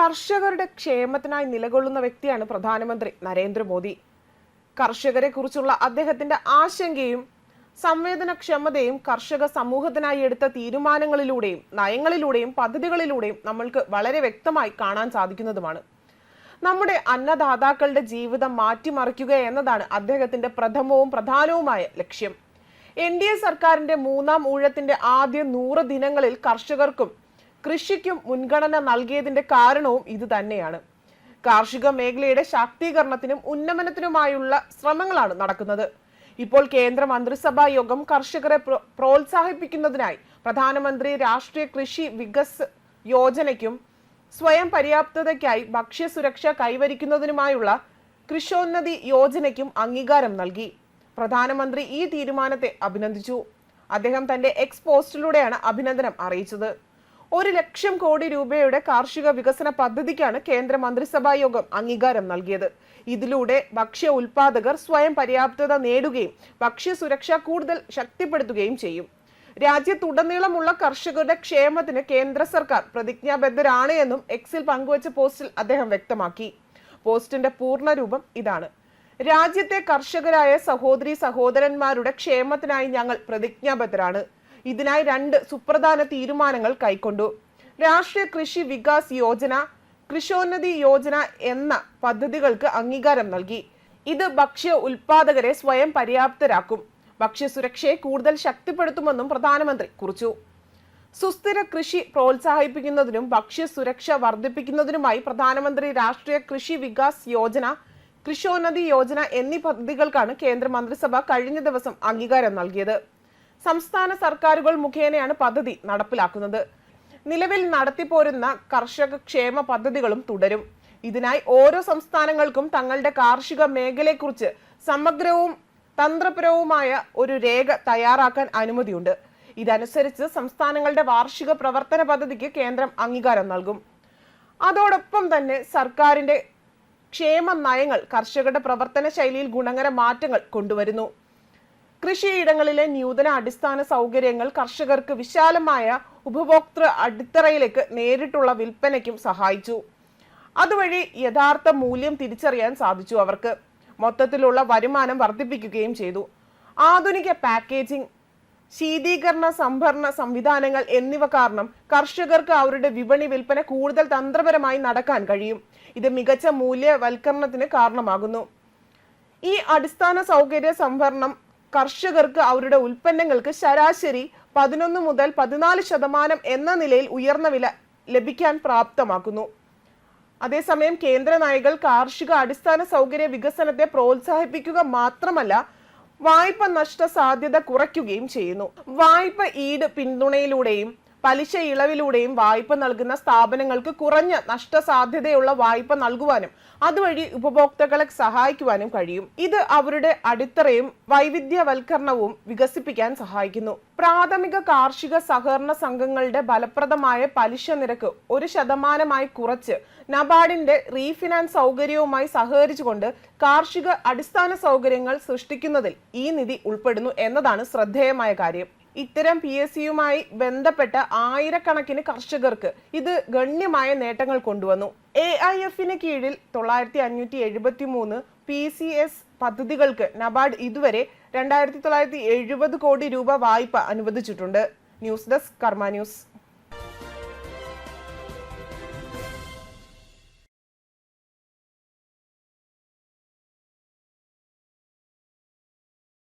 കർഷകരുടെ ക്ഷേമത്തിനായി നിലകൊള്ളുന്ന വ്യക്തിയാണ് പ്രധാനമന്ത്രി നരേന്ദ്രമോദി. കർഷകരെ കുറിച്ചുള്ള അദ്ദേഹത്തിന്റെ ആശങ്കയും സംവേദനക്ഷമതയും കർഷക സമൂഹത്തിനായി എടുത്ത തീരുമാനങ്ങളിലൂടെയും നയങ്ങളിലൂടെയും പദ്ധതികളിലൂടെയും നമ്മൾക്ക് വളരെ വ്യക്തമായി കാണാൻ സാധിക്കുന്നതുമാണ്. നമ്മുടെ അന്നദാതാക്കളുടെ ജീവിതം മാറ്റിമറിക്കുക എന്നതാണ് അദ്ദേഹത്തിന്റെ പ്രഥമവും പ്രധാനവുമായ ലക്ഷ്യം. എൻ ഡി എ സർക്കാരിന്റെ മൂന്നാം ഊഴത്തിന്റെ ആദ്യ നൂറ് ദിനങ്ങളിൽ കർഷകർക്കും കൃഷിക്കും മുൻഗണന നൽകിയതിന്റെ കാരണവും ഇത് തന്നെയാണ്. കാർഷിക മേഖലയുടെ ശാക്തീകരണത്തിനും ഉന്നമനത്തിനുമായുള്ള ശ്രമങ്ങളാണ് നടക്കുന്നത്. ഇപ്പോൾ കേന്ദ്ര മന്ത്രിസഭാ യോഗം കർഷകരെ പ്രോത്സാഹിപ്പിക്കുന്നതിനായി പ്രധാനമന്ത്രി രാഷ്ട്രീയ കൃഷി വികസ് യോജനയ്ക്കും സ്വയം പര്യാപ്തതയ്ക്കായി ഭക്ഷ്യസുരക്ഷ കൈവരിക്കുന്നതിനുമായുള്ള കൃഷോന്നതി യോജനയ്ക്കും അംഗീകാരം നൽകി. പ്രധാനമന്ത്രി ഈ തീരുമാനത്തെ അഭിനന്ദിച്ചു. അദ്ദേഹം തന്റെ എക്സ് പോസ്റ്റിലൂടെയാണ് അഭിനന്ദനം അറിയിച്ചത്. ഒരു ലക്ഷം കോടി രൂപയുടെ കാർഷിക വികസന പദ്ധതിക്കാണ് കേന്ദ്ര മന്ത്രിസഭാ യോഗം അംഗീകാരം നൽകിയത്. ഇതിലൂടെ ഭക്ഷ്യ ഉൽപാദകർ സ്വയം പര്യാപ്തത നേടുകയും ഭക്ഷ്യ സുരക്ഷ കൂടുതൽ ശക്തിപ്പെടുത്തുകയും ചെയ്യും. രാജ്യത്തുടനീളമുള്ള കർഷകരുടെ ക്ഷേമത്തിന് കേന്ദ്ര സർക്കാർ പ്രതിജ്ഞാബദ്ധരാണ് എന്നും എക്സിൽ പങ്കുവച്ച പോസ്റ്റിൽ അദ്ദേഹം വ്യക്തമാക്കി. പോസ്റ്റിന്റെ പൂർണരൂപം ഇതാണ്. രാജ്യത്തെ കർഷകരായ സഹോദരി സഹോദരന്മാരുടെ ക്ഷേമത്തിനായി ഞങ്ങൾ പ്രതിജ്ഞാബദ്ധരാണ്. ഇതിനായി രണ്ട് സുപ്രധാന തീരുമാനങ്ങൾ കൈക്കൊണ്ടു. രാഷ്ട്രീയ കൃഷി വികാസ് യോജന കൃഷോന്നതി യോജന എന്ന പദ്ധതികൾക്ക് അംഗീകാരം നൽകി. ഇത് ഭക്ഷ്യ ഉൽപാദകരെ സ്വയം പര്യാപ്തരാക്കും. ഭക്ഷ്യസുരക്ഷയെ കൂടുതൽ ശക്തിപ്പെടുത്തുമെന്നും പ്രധാനമന്ത്രി കുറിച്ചു. സുസ്ഥിര കൃഷി പ്രോത്സാഹിപ്പിക്കുന്നതിനും ഭക്ഷ്യസുരക്ഷ വർദ്ധിപ്പിക്കുന്നതിനുമായി പ്രധാനമന്ത്രി രാഷ്ട്രീയ കൃഷി വികാസ് യോജന കൃഷോന്നതി യോജന എന്നീ പദ്ധതികൾക്കാണ് കേന്ദ്ര മന്ത്രിസഭ കഴിഞ്ഞ ദിവസം അംഗീകാരം നൽകിയത്. സംസ്ഥാന സർക്കാരുകൾ മുഖേനയാണ് പദ്ധതി നടപ്പിലാക്കുന്നത്. നിലവിൽ നടത്തിപ്പോരുന്ന കർഷക ക്ഷേമ പദ്ധതികളും തുടരും. ഇതിനായി ഓരോ സംസ്ഥാനങ്ങൾക്കും തങ്ങളുടെ കാർഷിക മേഖലയെക്കുറിച്ച് സമഗ്രവും തന്ത്രപരവുമായ ഒരു രേഖ തയ്യാറാക്കാൻ അനുമതിയുണ്ട്. ഇതനുസരിച്ച് സംസ്ഥാനങ്ങളുടെ വാർഷിക പ്രവർത്തന പദ്ധതിക്ക് കേന്ദ്രം അംഗീകാരം നൽകും. അതോടൊപ്പം തന്നെ സർക്കാരിന്റെ ക്ഷേമ നയങ്ങൾ കർഷകരുടെ പ്രവർത്തന ശൈലിയിൽ ഗുണകര മാറ്റങ്ങൾ കൊണ്ടുവരുന്നു. കൃഷിയിടങ്ങളിലെ നൂതന അടിസ്ഥാന സൗകര്യങ്ങൾ കർഷകർക്ക് വിശാലമായ ഉപഭോക്തൃ അടിത്തറയിലേക്ക് നേരിട്ടുള്ള വിൽപ്പനയ്ക്കും സഹായിച്ചു. അതുവഴി യഥാർത്ഥ മൂല്യം തിരിച്ചറിയാൻ സാധിച്ചു അവർക്ക്. മൊത്തത്തിലുള്ള വരുമാനം വർദ്ധിപ്പിക്കുകയും ചെയ്തു. ആധുനിക പാക്കേജിംഗ് ശീതീകരണ സംഭരണ സംവിധാനങ്ങൾ എന്നിവ കാരണം കർഷകർക്ക് അവരുടെ വിപണി വിൽപ്പന കൂടുതൽ തന്ത്രപരമായി നടക്കാൻ കഴിയും. ഇത് മികച്ച മൂല്യവൽക്കരണത്തിന് കാരണമാകുന്നു. ഈ അടിസ്ഥാന സൗകര്യ സംഭരണം കർഷകർക്ക് അവരുടെ ഉൽപ്പന്നങ്ങൾക്ക് ശരാശരി പതിനൊന്ന് മുതൽ പതിനാല് ശതമാനം എന്ന നിലയിൽ ഉയർന്ന വില ലഭിക്കാൻ പ്രാപ്തമാക്കുന്നു. അതേസമയം കേന്ദ്ര നയകൾ കാർഷിക അടിസ്ഥാന സൗകര്യ വികസനത്തെ പ്രോത്സാഹിപ്പിക്കുക മാത്രമല്ല വായ്പ നഷ്ട സാധ്യത കുറയ്ക്കുകയും ചെയ്യുന്നു. വായ്പ ഈട് പിന്തുണയിലൂടെയും പലിശ ഇളവിലൂടെയും വായ്പ നൽകുന്ന സ്ഥാപനങ്ങൾക്ക് കുറഞ്ഞ നഷ്ടസാധ്യതയുള്ള വായ്പ നൽകുവാനും അതുവഴി ഉപഭോക്താക്കളെ സഹായിക്കുവാനും കഴിയും. ഇത് അവരുടെ അടിത്തറയും വൈവിധ്യവൽക്കരണവും വികസിപ്പിക്കാൻ സഹായിക്കുന്നു. പ്രാഥമിക കാർഷിക സഹകരണ സംഘങ്ങളുടെ ഫലപ്രദമായ പലിശ നിരക്ക് ഒരു ശതമാനമായി കുറച്ച് നബാർഡിന്റെ റീഫിനാൻസ് സൗകര്യവുമായി സഹകരിച്ചുകൊണ്ട് കാർഷിക അടിസ്ഥാന സൗകര്യങ്ങൾ സൃഷ്ടിക്കുന്നതിൽ ഈ നിധി ഉൾപ്പെടുന്നു എന്നതാണ് ശ്രദ്ധേയമായ കാര്യം. ഇത്തരം പി എസ് സിയുമായി ബന്ധപ്പെട്ട ആയിരക്കണക്കിന് കർഷകർക്ക് ഇത് ഗണ്യമായ നേട്ടങ്ങൾ കൊണ്ടുവന്നു. എ ഐ എഫിന് കീഴിൽ തൊള്ളായിരത്തി അഞ്ഞൂറ്റി എഴുപത്തി മൂന്ന് പി സി എസ് പദ്ധതികൾക്ക് നബാർഡ് ഇതുവരെ രണ്ടായിരത്തി തൊള്ളായിരത്തി എഴുപത് കോടി രൂപ വായ്പ അനുവദിച്ചിട്ടുണ്ട്. News desk Karma news.